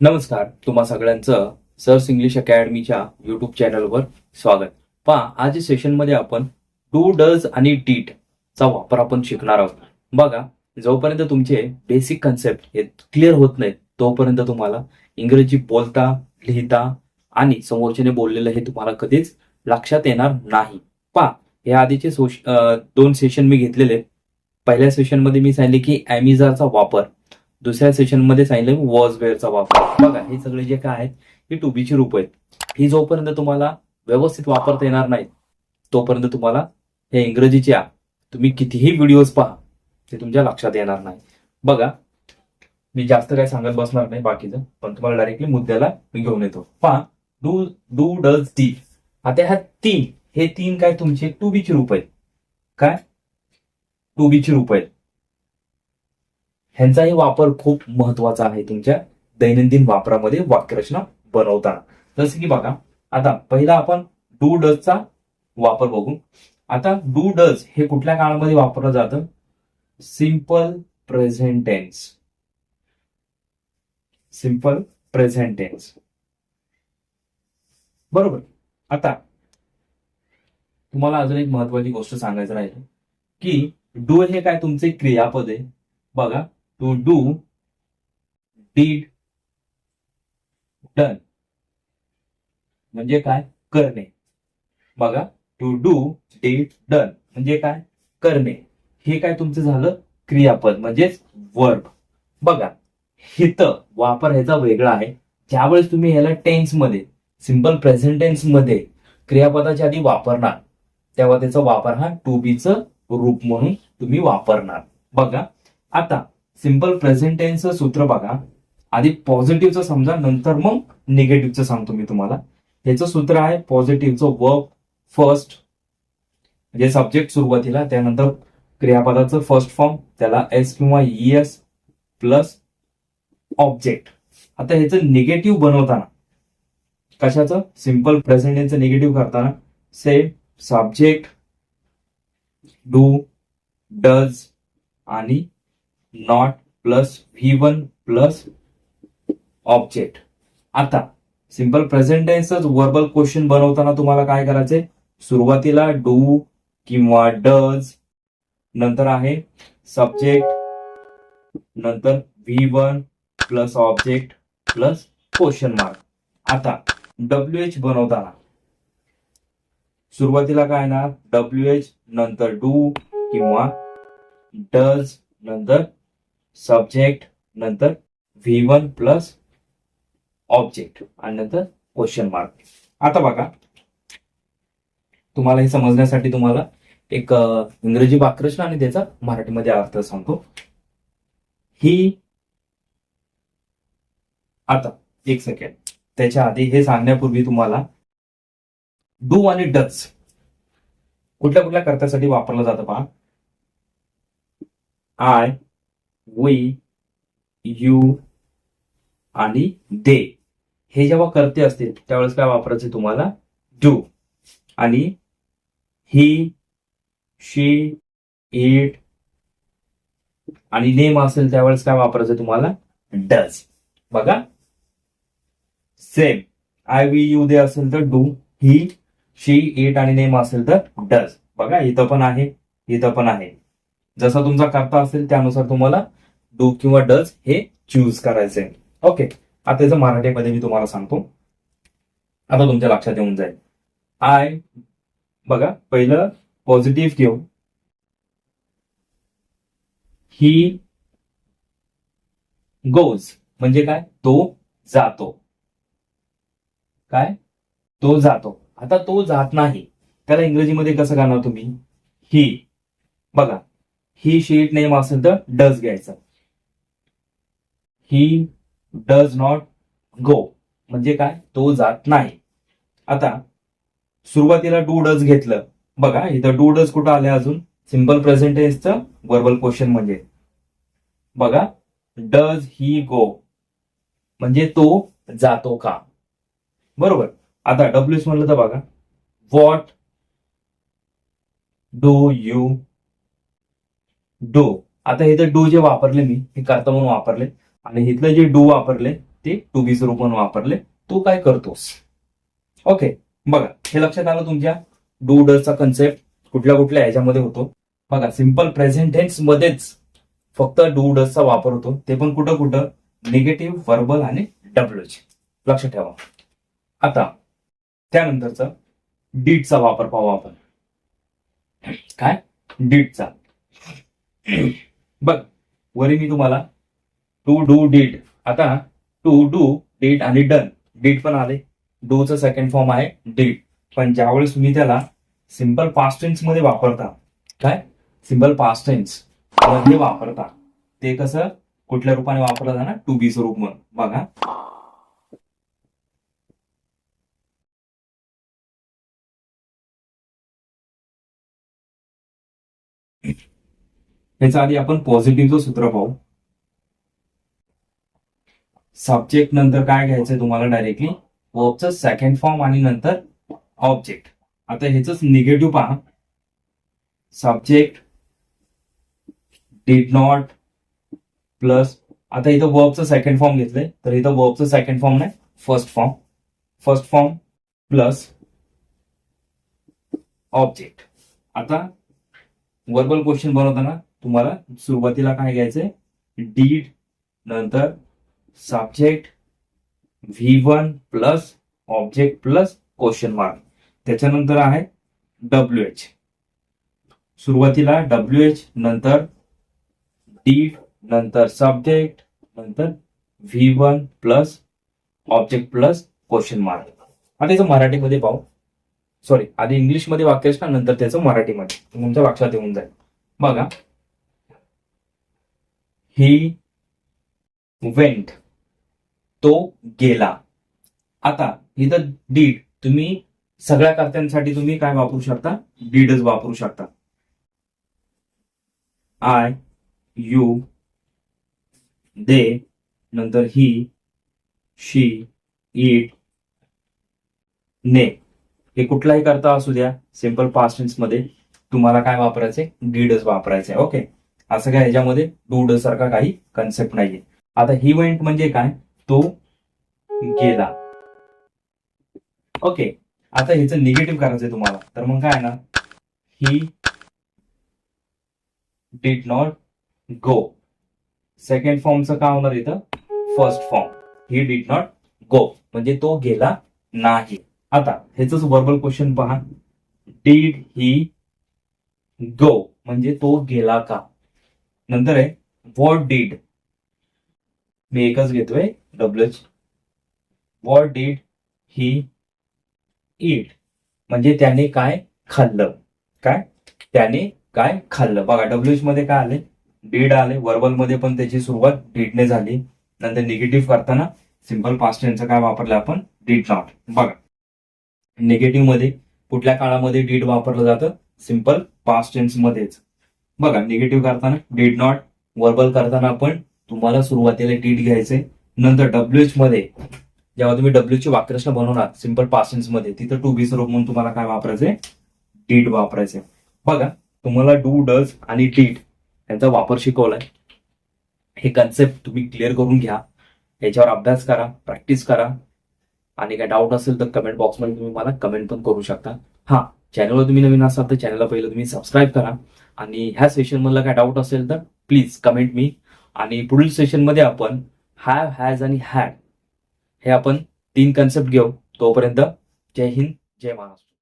नमस्कार तुम्हा सगळ्यांचं सर्स इंग्लिश अकॅडमीच्या युट्यूब चॅनलवर स्वागत. पहा आज सेशनमध्ये आपण डू डज आणि डीट चा वापर आपण शिकणार आहोत. बघा जोपर्यंत तुमचे बेसिक कन्सेप्ट हे क्लिअर होत नाहीत तोपर्यंत तुम्हाला इंग्रजी बोलता लिहिता आणि समोरच्याने बोललेलं हे तुम्हाला कधीच लक्षात येणार नाही. पहा हे आधीचे सोश दोन सेशन मी घेतलेले पहिल्या सेशनमध्ये मी सांगितले की ॲमिझाचा वापर. दुसऱ्या सेशनमध्ये सांगितलं वॉज वेअरचा वापर. बघा हे सगळे जे काय आहेत हे टुबीची रूप आहेत. ही जोपर्यंत तुम्हाला व्यवस्थित वापरता येणार नाही तोपर्यंत तुम्हाला हे इंग्रजीच्या तुम्ही कितीही व्हिडिओज पहा ते तुमच्या लक्षात येणार नाही. बघा मी जास्त काही सांगत बसणार नाही बाकीचं पण तुम्हाला डायरेक्टली मुद्द्याला मी घेऊन येतो. पहा डू डू डज डी आता ह्या तीन हे तीन काय तुमचे? टू बीची रूप आहेत. काय? टू बीची रूप आहेत. ह्यांचाही वापर खूप महत्त्वाचा आहे तुमच्या दैनंदिन वापरामध्ये वाक्यरचना बनवताना. जसं की बघा आता पहिला आपण डू डजचा वापर बघू. आता डू डज हे कुठल्या काळामध्ये वापरलं जातं? Simple present tense simple present tense बरोबर. आता तुम्हाला अजून एक महत्वाची गोष्ट सांगायचं राहील की डू हे काय तुमचे क्रियापद आहे? बघा टू डू डीड डन. म्हणजे काय? करणे. बघा टू डू डीड डन म्हणजे काय? करणे. हे काय तुमचं झालं? क्रियापद म्हणजेच वर्ब. बघा हित वापर ह्याचा वेगळा आहे. ज्यावेळेस तुम्ही ह्याला टेन्समध्ये सिंपल प्रेझेंट टेन्समध्ये क्रियापदाच्या आधी वापरणार तेव्हा त्याचा वापर हा टू बीचं रूप म्हणून तुम्ही वापरणार. बघा आता सिंपल प्रेझेंट टेन्सचं सूत्र बघा. आधी पॉझिटिव्हचं समजा नंतर मग निगेटिव्हचं सांगतो मी तुम्हाला. ह्याचं सूत्र आहे पॉझिटिव्हचं वर्ब फर्स्ट म्हणजे सब्जेक्ट सुरुवातीला त्यानंतर क्रियापदाचं फर्स्ट फॉर्म त्याला एस किंवा एस प्लस ऑब्जेक्ट आता ह्याचं निगेटिव्ह बनवताना कशाचं? सिंपल प्रेझेंट यांचं निगेटिव्ह करताना सेम सब्जेक्ट डू डज आणि not plus V one plus object आता सिंपल प्रेझेंट टेन्सच वर्बल क्वेश्चन बनवताना तुम्हाला काय करायचंय? सुरुवातीला डू किंवा डज नंतर आहे सब्जेक्ट नंतर V one plus object plus question mark आता डब्ल्यू एच बनवताना. सुरुवातीला काय ना डब्ल्यू एच नंतर डू किंवा डज नंतर सब्जेक्ट नंतर व्ही वन प्लस ऑब्जेक्ट आणि नंतर क्वेश्चन मार्क आता बघा. तुम्हाला हे समजण्यासाठी तुम्हाला एक इंग्रजी वाक्यरचना आणि त्याचा मराठीमध्ये अर्थ सांगतो. ही आता एक सेकंड त्याच्या आधी हे सांगण्यापूर्वी तुम्हाला डू आणि डच कुठल्या कुठल्या कर्त्यासाठी वापरलं जातं पहा. आय वी यू आणि दे हे जेव्हा करते असतील त्यावेळेस काय वापरायचे तुम्हाला? डू आणि ही शी इट आणि नेम असेल त्यावेळेस काय वापरायचं तुम्हाला? डज बघा. Same I we you they असेल तर डू ही शी इट आणि नेम असेल तर डज बघा इथं पण आहे इथं पण आहे. जसा तुमचा करता असेल त्यानुसार तुम्हाला डू किंवा डज हे चूज करायचे ओके आता त्याचं मराठीमध्ये मी तुम्हाला सांगतो. आता तुमच्या लक्षात येऊन जाईल. आय बघा पहिलं पॉझिटिव्ह घेऊ. ही गोज म्हणजे काय? तो जातो. काय? तो जातो. आता तो जात नाही. त्याला इंग्रजीमध्ये कसं करणार तुम्ही? ही बघा. ही शीट नेम असेल तर डज घ्यायचं. ही डज नॉट गो म्हणजे काय? तो जात नाही. आता सुरुवातीला डू डज घेतलं. बघा इथं डू डज कुठं आले अजून? सिंपल प्रेझेंट वर्बल क्वेश्चन म्हणजे. बघा डज ही गो म्हणजे तो जातो का? बरोबर. आता डब्ल्यूस म्हणलं तर बघा. व्हॉट डू यू डू आता इथं डू जे वापरले मी हे करता म्हणून वापरले. आणि इथलं जे डू वापरले ते टू बी स्वरूप वापरले तू काय करतोस? ओके बघा हे लक्षात आलं तुमच्या? डू डरचा कन्सेप्ट कुठल्या कुठल्या ह्याच्यामध्ये होतो. बघा सिंपल प्रेझेंट टेन्स मध्येच फक्त डू डसचा वापर होतो. ते पण कुठं कुठं? निगेटिव्ह वर्बल आणि डब्ल्यूच लक्ष ठेवा. आता त्यानंतरचा डीडचा वापर पाहू आपण. काय? डीडचा बघ वरी मी तुम्हाला टू डू डीड आता टू डू डीड आणि डन. डीड पण आले डूचं सेकंड फॉर्म आहे डीड पण ज्यावेळेस तुम्ही त्याला सिंपल पास्टेन्समध्ये वापरता काय? सिंपल पास्टेन्समध्ये वापरता ते कसं? कुठल्या रूपाने वापरलं जाणार? टू बी स्वरूप म्हणून. बघा. याच्या आधी आपण पॉझिटिव्हचं सूत्र पाहू. सब्जेक्ट नंतर काय घ्यायचंय तुम्हाला डायरेक्टली वर्बचं सेकंड फॉर्म आणि नंतर ऑब्जेक्ट आता ह्याच निगेटिव्ह पहा. सब्जेक्ट डीड नॉट प्लस आता इथं वर्बचं सेकंड फॉर्म घेतलंय. तर इथं वर्बचं सेकंड फॉर्म नाही first form first form plus object आता वर्बल क्वेश्चन बनवताना तुम्हाला सुरुवातीला काय घ्यायचंय? डीड नंतर subject V one plus object plus question mark त्याच्यानंतर आहे डब्ल्यू एच सुरुवातीला डब्ल्यू एच नंतर डीड नंतर सब्जेक्ट नंतर V one plus object plus question mark आता याचं मराठीमध्ये पाहू. सॉरी आधी इंग्लिशमध्ये वाक्य असतं नंतर त्याचं मराठीमध्ये. तुमच्या लक्षात येऊन जाईल. बघा. ही वेंट तो गेला. आता इथं डीड तुम्ही सगळ्या कर्त्यांसाठी तुम्ही काय वापरू शकता? डीडच वापरू शकता. आय यू दे नंतर ही शी इट ने. हे कुठलाही करता असू द्या सिंपल पास्टमध्ये तुम्हाला काय वापरायचंय? डीडच वापरायचंय. ओके असं काय ह्याच्यामध्ये डूड सारखा काही कन्सेप्ट नाहीये. आता ही वेंट म्हणजे काय? तो गेला. ओके आता ह्याचं निगेटिव्ह करायचंय तुम्हाला. तर मग काय ना he did not go second फॉर्मचं काय होणार इथं? First form he did not go म्हणजे तो गेला नाही. आता ह्याच वर्बल क्वेश्चन पहा. डीड ही गो म्हणजे तो गेला का? नंतर आहे वॉट डीड मी एकच घेतोय डब्ल्यूच वॉट डीड ही इट म्हणजे त्याने काय खाल्लं? काय? त्याने काय खाल्लं? बघा डब्ल्यूच मध्ये काय आले डीड आले वर्बलमध्ये पण त्याची सुरुवात डीडने झाली. नंतर निगेटिव्ह करताना सिंपल पास्ट यांचं काय वापरलं आपण? डीड नॉट बघा. निगेटिव्हमध्ये कुठल्या काळामध्ये डीड वापरलं जातं? सिंपल पास्ट टेन्स मध्येच. बघा निगेटिव्ह करताना डीड नॉट वर्बल करताना पण तुम्हाला सुरुवातीला डीड घ्यायचे नंतर डब्ल्यू एच मध्ये जेव्हा तुम्ही डब्ल्यू ची वाक्यरचना बनवणार सिंपल पास्टमध्ये तिथं टू बी स्वरूप म्हणून तुम्हाला काय वापरायचंय? डीड वापरायचंय. बघा तुम्हाला डू डज आणि डीड यांचा वापर शिकवलाय. हे कन्सेप्ट तुम्ही क्लिअर करून घ्या. याच्यावर अभ्यास करा प्रॅक्टिस करा. आणि काय डाऊट असेल तर कमेंट बॉक्समध्ये तुम्ही मला कमेंट पण करू शकता. हा चॅनलवर तुम्ही नवीन असाल तर चॅनलला पहिलं तुम्ही सबस्क्राईब करा. आणि ह्या सेशनमधला काय डाऊट असेल तर प्लीज कमेंट मी आणि पुढील सेशनमध्ये आपण हॅव हॅज आणि हॅड हे आपण तीन कन्सेप्ट घेऊ. तोपर्यंत जय हिंद जय महाराष्ट्र.